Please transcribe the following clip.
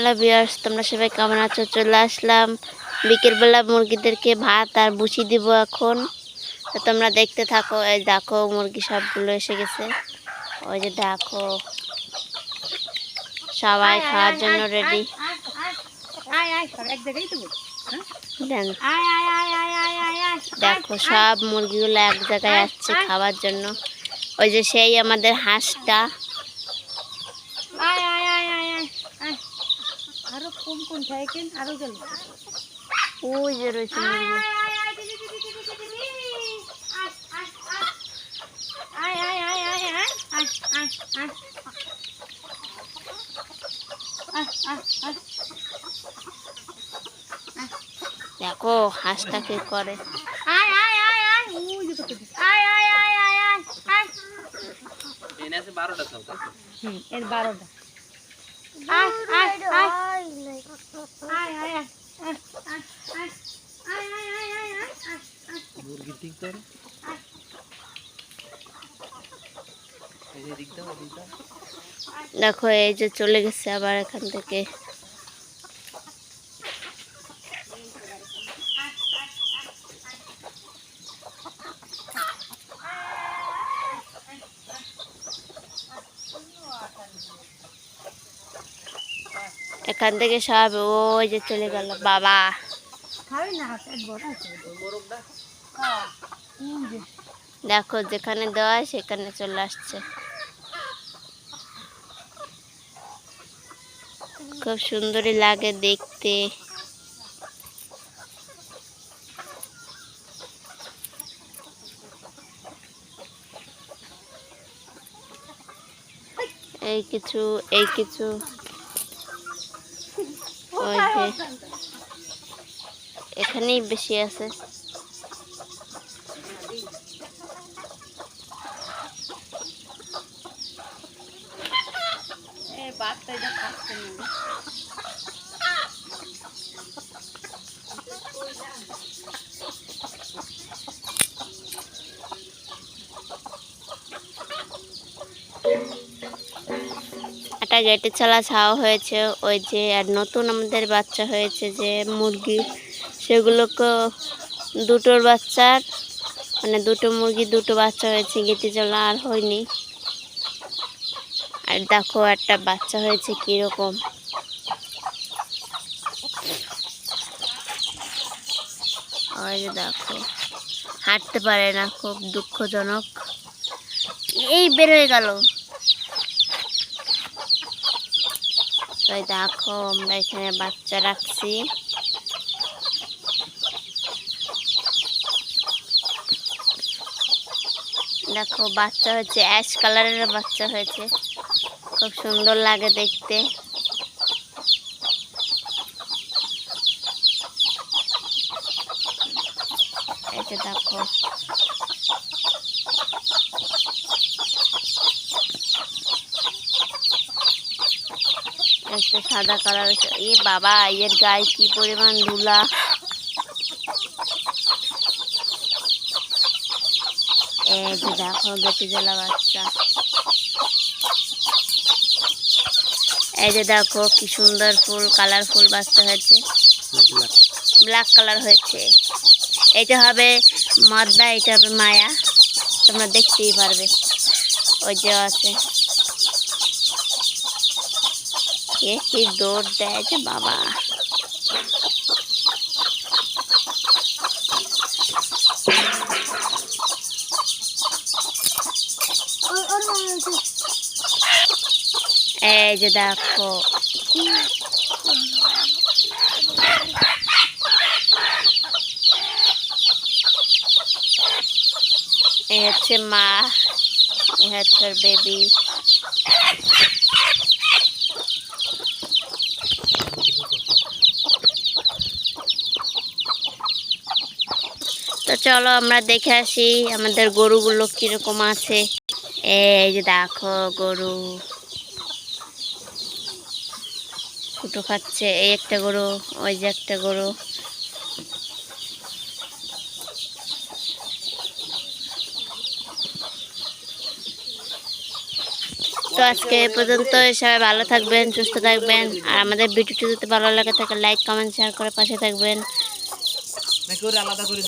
Hello বিয়ার্স তোমরা সবাই কেমন আছো চলে আসলাম বিকেলবেলা মুরগিদেরকে ভাত আর বুসি দিব এখন তো তোমরা দেখতে থাকো এই দেখো মুরগি সবগুলো এসে গেছে ওই যে দেখো সবাই খাওয়ার জন্য রেডি দেখো সব মুরগিগুলো এক জায়গায় আসছে খাওয়ার জন্য ওই যে সেই আমাদের হাঁসটা কোন কোন থাকেন আরও গেল ওই যে রয়েছে দেখো হাঁসটা কে করে আয় আয় আয় আয় আয় আয় আয় আয় আয় আয় বারোটা হম এর বারোটা দেখো এই যে চলে গেছে আবার এখান থেকে এখান থেকে সব ওই যে চলে গেল বাবা। দেখো যেখানে দেওয়া সেখানে চলে আসছে। খুব সুন্দরই লাগে দেখতে। এই কিছু এই কিছু। ওই যে এখানেই বেশি আছে। বাচ্চা এটা খাচ্ছে না একটা গেটে ছাড়া ছাওয়া হয়েছে, ওই যে আর নতুন আমাদের বাচ্চা হয়েছে যে মুরগি, সেগুলোকে দুটোর বাচ্চার মানে দুটো মুরগি, দুটো বাচ্চা হয়েছে, গেটে চলা আর হয়নি। আর দেখো একটা বাচ্চা হয়েছে কীরকম। ওই দেখো, হাঁটতে পারে না, খুব দুঃখজনক। এই বের হয়ে গেল। তাই দেখো, আমরা এখানে বাচ্চা রাখছি। দেখো, বাচ্চা হয়েছে, অ্যাশ কালারের বাচ্চা হয়েছে। খুব সুন্দর লাগে দেখতে। যে দেখো একটা সাদা কালার এ বাবা, এর গায়ে কি পরিমাণ ধুলা? যে দেখো, বেটি জ্বালা বাচ্চা। এই যে দেখো, কি সুন্দর ফুল কালারফুল বাচ্চা হয়েছে। ব্ল্যাক কালার হয়েছে। এটা হবে মদ্দা এটা হবে মায়া। তোমরা দেখতেই পারবে। ওই যে আছে। কে কি দৌড় দেয় যে বাবা? এই যে দেখো। এই হচ্ছে মা এই হচ্ছে বেবি চলো আমরা দেখে আসি আমাদের গরুগুলো কীরকম আছে। এই যে দেখো গরু। ফুটো খাচ্ছে, এই একটা গরু, ওই যে একটা গরু। তো আজকে এ পর্যন্ত সবাই ভালো থাকবেন, সুস্থ থাকবেন, আর আমাদের ভিডিওটি যদি ভালো লাগে থাকে লাইক কমেন্ট শেয়ার করে পাশে থাকবেন।